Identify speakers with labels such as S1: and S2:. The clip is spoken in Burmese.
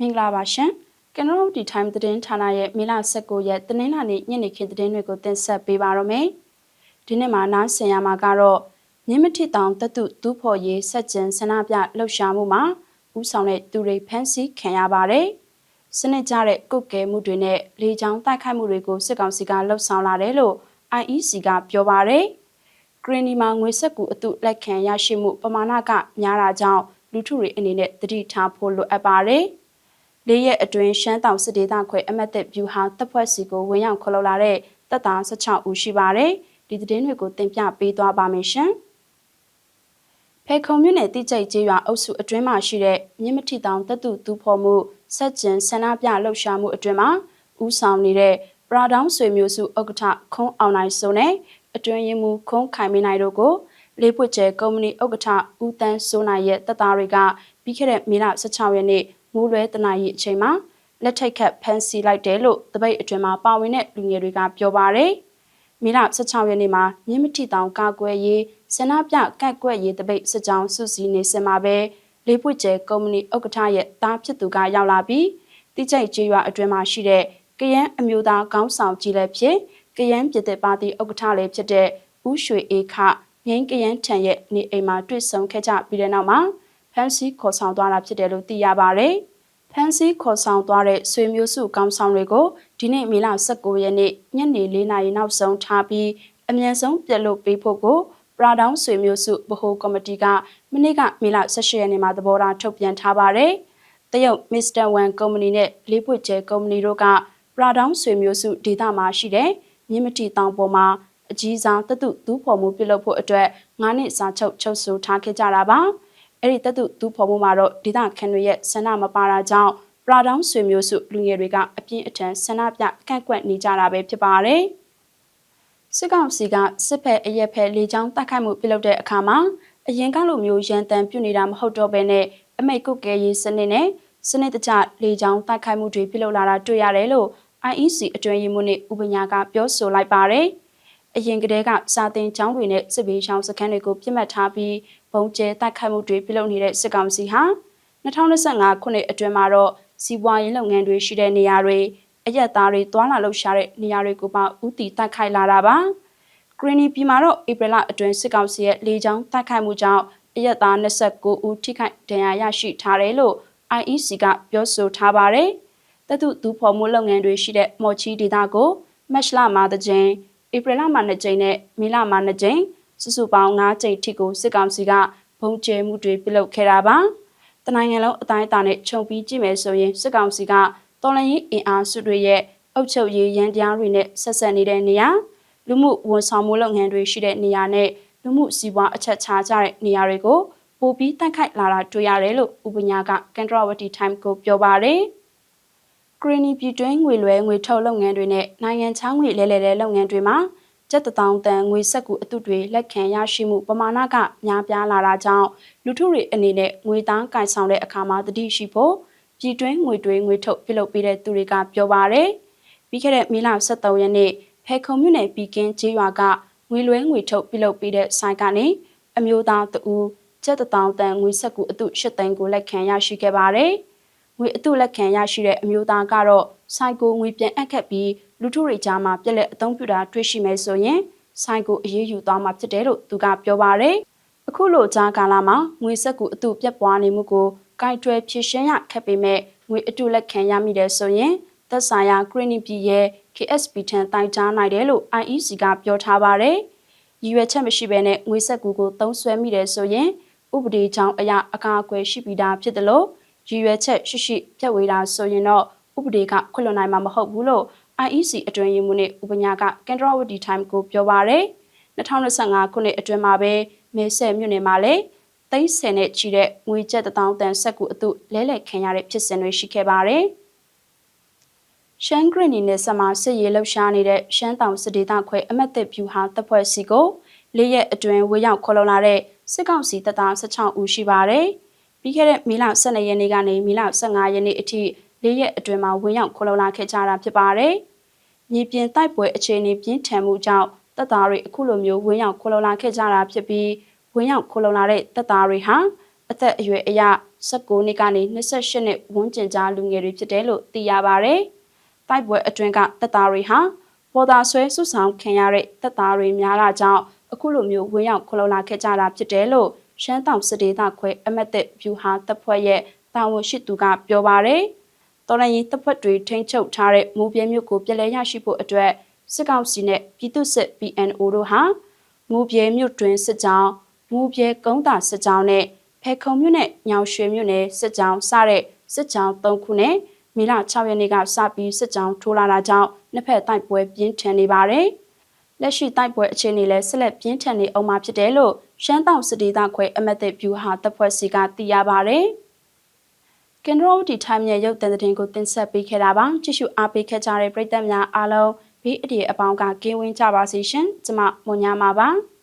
S1: မင်္ဂလာပါရှင်ကနော်ဒီ time သတင်းဌာနရဲ့မေလ19ရက်တင်းနှာနေ့ညနေခင်းသတင်းတွေကိုတင်ဆက်ပေးပါရမယ်ဒီနေ့မှာနားဆင်ရမှာကတော့မြင့်မထစ်တောင်တတုတူးဖော်ရေးဆက်ကျင်ဆန္ဒပြလှုပ်ရှားမှုမှာဥဆောင်တဲ့သူတွေဖမ်းဆီးခံရပါတယ်စနစ်ကြတဲ့ကုတ်ကဲမှုတွေနဲ့လေကြောင်းတိုက်ခိုက်မှုတွေကိုစစ်ကောင်စီကလှုပ်ဆောင်လာတယ်လို့ IEC ကပြောပါတယ်ဂရင်းဒီမှာငွေဆက်ကူအတုလက်ခံရရှိမှုပမာဏကများတာကြောင့်လူထုတွေအနေနဲ့တတိထားဖို့လိုအပ်ပါတယ်။ လေးရက်အတွင်းရှမ်းတောင်စစ်ဒေသခွဲအမတ်သက်ဗျူဟာတပ်ဖွဲ့စီကိုဝင်ရောက်ခလုတ်လာတဲ့တပ်သား16ဦးရှိပါတယ်။ဒီသတင်းတွေကိုတင်ပြပေးသွားပါမယ်ရှင်။ဖေခုံမြို့နယ်တိကျိတ်ကျေးရွာအုပ်စုအတွင်းမှာရှိတဲ့မြင့်မထီတောင်တပ်သူတူဖော်မှုဆက်ကျင်ဆန္ဒပြလှုပ်ရှားမှုအတွင်းမှာဦးဆောင်နေတဲ့ပရာဒေါင်းဆွေမျိုးစုဥက္ကဋ္ဌခုံးအောင်နိုင်စိုးနဲ့အတွင်းရင်မူခုံးခိုင်မင်းနိုင်တို့ကိုလေးပွက်ကျဲကုမ္ပဏီဥက္ကဋ္ဌဦးတန်းစိုးနိုင်ရဲ့တပ်သားတွေကပြီးခဲ့တဲ့မေလ16ရက်နေ့ မိုးလွဲတနာရီအချိန်မှာလက်ထိတ်ခတ်ဖမ်းဆီးလိုက်တယ်လို့တပိတ်အတွင်မှာပါဝင်တဲ့လူငယ်တွေကပြောပါရယ်။မေလ16ရက်နေ့မှာမြင်းမထီတောင်ကာကွယ်ရေးဆန္ဒပြကန့်ကွက်ရေးတပိတ်စစ်ကြောင်းစုစည်းနေစင်မှာပဲလေးပွကျဲကုမ္ပဏီဥက္ကဋ္ဌရဲ့တားဖြစ်သူကရောက်လာပြီးတိကျိတ်ကျေးရွာအတွင်မှာရှိတဲ့ကရန်အမျိုးသားကောင်းဆောင်ကြီးလည်းဖြစ်ကရန်ပြည်သက်ပါတီဥက္ကဋ္ဌလည်းဖြစ်တဲ့ဦးရွှေအေးခငင်းကရန်ထံရဲ့နေအိမ်မှာတွေ့ဆုံခဲ့ကြပြီးတဲ့နောက်မှာဖ မ်းဆီးခေါ်ဆောင်သွားတာဖြစ်တယ်လို့သိရပါတယ်။ဖမ်းဆီးခေါ်ဆောင်သွားတဲ့ဆွေမျိုးစုကောင်းဆောင်တွေကိုဒီနေ့မေလ19ရက်နေ့ညနေ4နာရီနောက်ဆုံးထားပြီးအမြန်ဆုံးပြတ်လို့ပေးဖို့ကိုပရာဒေါင်းဆွေမျိုးစုဗဟိုကော်မတီကမနေ့ကမေလ18ရက်နေ့မှာသဘောထားထုတ်ပြန်ထားပါတယ်။တရုတ်မစ္စတာဝန်ကုမ္ပဏီနဲ့လေးပွေကျဲကုမ္ပဏီတို့ကပရာဒေါင်းဆွေမျိုးစုဒေသမှာရှိတဲ့မြင်းမတီတောင်ပေါ်မှာအကြီးစားတတုတူးဖော်မှုပြုလုပ်ဖို့အတွက်9နှစ်စာချုပ်ချုပ်ဆိုထားခဲ့ကြတာပါ။ အဲ့ဒီတက်သူသူဖော်မှုမှာတော့ဒေသခံတွေရဲ့ဆန္ဒမပါတာကြောင့်ပရာဒေါင်းဆွေမျိုးစုလူငယ်တွေကအပြင်းအထန်ဆန္ဒပြကန့်ကွက်နေကြတာပဲဖြစ်ပါတယ်စစ်ကောင်စီကစစ်ဖက်အရက်ဖက်လေကြောင်းတိုက်ခိုက်မှုပြုလုပ်တဲ့အခါမှာအရင်ကလိုမျိုးရန်တမ်းပြုနေတာမဟုတ်တော့ဘဲနဲ့အမိတ်ကုတ်ကဲရေးစနစ်နဲ့စနစ်တကျလေကြောင်းတိုက်ခိုက်မှုတွေပြုလုပ်လာတာတွေ့ရတယ်လို့ IEC အတွင်းရေးမှူးနဲ့ဥပညာကပြောဆိုလိုက်ပါတယ်။အရင်ကတည်းကစာတင်ကျောင်းတွေနဲ့စစ်ဘေးရှောင်စခန်းတွေကိုပြစ်မှတ်ထားပြီး ဘုံကျဲတိုက်ခိုက်မှုတွေပြုလုပ်နေတဲ့စစ်ကောင်စီဟာ2025ခုနှစ်အတွင်းမှာတော့စီးပွားရေးလုပ်ငန်းတွေရှိတဲ့နေရာတွေအရက်သားတွေတွာလာလှုပ်ရှားတဲ့နေရာတွေကိုပါဥတီတိုက်ခိုက်လာတာပါဂရင်းနီပြည်မှာတော့ဧပြီလအတွင်းစစ်ကောင်စီရဲ့လေကြောင်းတိုက်ခိုက်မှုကြောင့်အရက်သား29ဦးထိခိုက်ဒဏ်ရာရရှိထားတယ်လို့ IEC ကပြောဆိုထားပါတယ်တတုသူဖော်မှုလုပ်ငန်းတွေရှိတဲ့မော်ချီဒေတာကိုမက်ရှလာမှာတဲ့ကျင်းဧပြီလမှာ2ကြိမ်နဲ့မေလမှာ2ကြိမ် စုစုပေါင်း9ကြိမ်ထိကိုစစ်ကောင်စီကဘုံကျဲမှုတွေပြုလုပ်ခဲ့တာပါ။တနိုင်ငံလုံးအတိုင်းအတာနဲ့ခြုံပြီးကြည့်မယ်ဆိုရင်စစ်ကောင်စီကတော်လှန်ရေးအင်အားစုတွေရဲ့အုပ်ချုပ်ရေးရန်တရားတွေနဲ့ဆက်ဆက်နေတဲ့နေရာလူမှုဝန်ဆောင်မှုလုပ်ငန်းတွေရှိတဲ့နေရာနဲ့လူမှုစီးပွားအချက်ချာကြတဲ့နေရာတွေကိုပိုပြီးတိုက်ခိုက်လာတာတွေ့ရတယ်လို့ဥပညာကကန်ထရဝတီ time ကိုပြောပါတယ်။ကရီနီပြည်တွင်းငွေလွှဲငွေထုတ်လုပ်ငန်းတွေနဲ့နိုင်ငံခြားငွေလဲလှယ်တဲ့လုပ်ငန်းတွေမှာ ကျပ်တောင်တန်ငွေဆက်ကူအတုတွေလက်ခံရရှိမှုပမာဏကများပြားလာတာကြောင့်လူထုတွေအနေနဲ့ငွေသားကင်ဆောင်တဲ့အခါမှာတတိရှိဖို့ပြည်တွင်းငွေတွေငွေထုတ်ပြုလုပ်ပေးတဲ့သူတွေကပြောပါရယ်ပြီးခဲ့တဲ့မေလ23ရက်နေ့ဖဲခုံမြို့နယ်ပြည်ကင်းကျေးရွာကငွေလွှဲငွေထုတ်ပြုလုပ်ပေးတဲ့ဆိုင်ကနေအမျိုးသားတဦးကျပ်တောင်တန်ငွေဆက်ကူအတု၈သိန်းကိုလက်ခံရရှိခဲ့ပါတယ်။ ငွေအတုလက်ခံရရှိတဲ့အမျိုးသားကတော့ဆိုင်ကိုငွေပြန်အပ်ခဲ့ပြီးလူထုတွေကြားမှာပြက်လက်အသုံးပြုတာတွေ့ရှိမယ်ဆိုရင်ဆိုင်ကိုအရေးယူသွားမှာဖြစ်တယ်လို့သူကပြောပါရယ်အခုလိုကြားကာလမှာငွေဆက်ကူအတုပြက်ပွားနေမှုကိုကင်တွယ်ဖြည့်ရှင်းရခက်ပေမဲ့ငွေအတုလက်ခံရမိတယ်ဆိုရင်သက်ဆိုင်ရာဂရင်းနီပြည်ရဲ့ KSP ထံတိုင်ကြားနိုင်တယ်လို့ IEC ကပြောထားပါရယ်ရည်ရွယ်ချက်မရှိဘဲနဲ့ငွေဆက်ကူကိုသုံးစွဲမိတယ်ဆိုရင်ဥပဒေကြောင်းအရာအကာအကွယ်ရှိပြီးသားဖြစ်တယ်လို့ ရည်ရွယ်ချက်ရှိရှိပြတ်ဝေးတာဆိုရင်တော့ဥပဒေကခွင့်လွှတ်နိုင်မှာမဟုတ်ဘူးလို့ IEC အတွင်းရေးမှူးနဲ့ဥပညာကကန်ဒရဝတီ time ကိုပြောပါရယ်2025ခုနှစ်အတွင်းမှာပဲမဲဆဲမြို့နယ်မှာလည်းသိန်းဆယ်နဲ့ချီတဲ့ငွေကျပ်တထောင်တန်ဆက်ကူအတုလဲလှယ်ခံရတဲ့ဖြစ်စဉ်တွေရှိခဲ့ပါတယ်ရှမ်းဂရနီနဲ့ဆမစစ်ရေးလှုပ်ရှားနေတဲ့ရှမ်းတောင်စစ်ဒေသခွဲအမတ်သက်ဖြူဟာတပ်ဖွဲ့စီကိုလေးရက်အတွင်းဝေရောက်ခေါ်လုံလာတဲ့စစ်ကောင်စီတပ်သား16ဦးရှိပါတယ်။ ပြီးခဲ့တဲ့မေလ12ရက်နေ့ကနေမေလ15ရက်နေ့အထိ၄ရက်အတွင်းမှာဝင်ရောက်ခလုံလာခဲ့ကြတာဖြစ်ပါတယ်။မြေပြင်တိုက်ပွဲအခြေအနေပြင်းထန်မှုကြောင့်တပ်သားတွေအခုလိုမျိုးဝင်ရောက်ခလုံလာခဲ့ကြတာဖြစ်ပြီးဝင်ရောက်ခလုံလာတဲ့တပ်သားတွေဟာအသက်အရွယ်အရ19နှစ်ကနေ28နှစ်ဝန်းကျင်ကြားလူငယ်တွေဖြစ်တယ်လို့သိရပါဗျ။တိုက်ပွဲအတွင်းကတပ်သားတွေဟာပေါ်တာဆွဲဆုဆောင်ခံရတဲ့တပ်သားတွေများလာကြောင်းအခုလိုမျိုးဝင်ရောက်ခလုံလာခဲ့ကြတာဖြစ်တယ်လို့ ရှမ်းတောင်စစ်ဒေသခွဲအမတ်သက်ဗျူဟာတပ်ဖွဲ့ရဲ့တာဝန်ရှိသူကပြောပါရယ်တော်လိုင်းရင်တပ်ဖွဲ့တွေထိန်းချုပ်ထားတဲ့မူပြဲမြို့ကိုပြည်လဲရရှိဖို့အတွက်စစ်ကောင်စီနဲ့ပြည်သူ့စစ် PNO တို့ဟာမူပြဲမြို့တွင်စစ်ကြောင်းမူပြဲကုန်းတာစစ်ကြောင်းနဲ့ဖဲခုံမြို့နဲ့ညောင်ရွှေမြို့နယ်စစ်ကြောင်းစတဲ့စစ်ကြောင်း၃ခုနဲ့မီလ6ရက်နေ့ကစပြီးစစ်ကြောင်းထိုးလာတာကြောင့်နှစ်ဖက်တိုက်ပွဲပြင်းထန်နေပါတယ်။ လက်ရှိတိုက်ပွဲအခြေအနေလည်းဆက်လက်ပြင်းထန်နေအောင်မှာဖြစ်တယ်လို့ရှမ်းတောင်စစ်ဒေသခွဲအမတ်သက်ဗျူဟာတပ်ဖွဲ့စီကသိရပါတယ်။ကင်ဒရိုဒီထိုင်းရဲ့ရုပ်သံသတင်းကိုတင်ဆက်ပေးခဲ့တာပါကြည့်ရှုအားပေးခဲ့ကြတဲ့ပရိသတ်များအားလုံးဘေးအဒီအပေါင်းကကင်းဝန်းကြပါစေရှင်ကျမမွန်ညာမှာပါ။